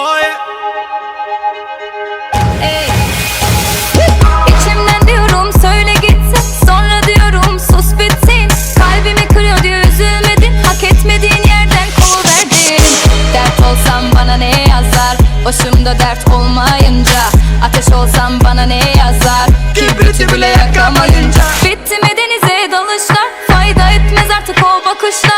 Oh yeah. İçimden diyorum söyle gitsin. Sonra diyorum sus bitsin. Kalbimi kırıyor diye üzülmedin Hak etmediğin yerden kovuverdin Dert olsam bana ne yazar? Başımda dert olmayınca Ateş olsam bana ne yazar? Kibriti bile yakamayınca. Bitti mi denize dalışlar. Fayda etmez artık o bakışlar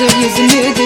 Hayırdır yüzümü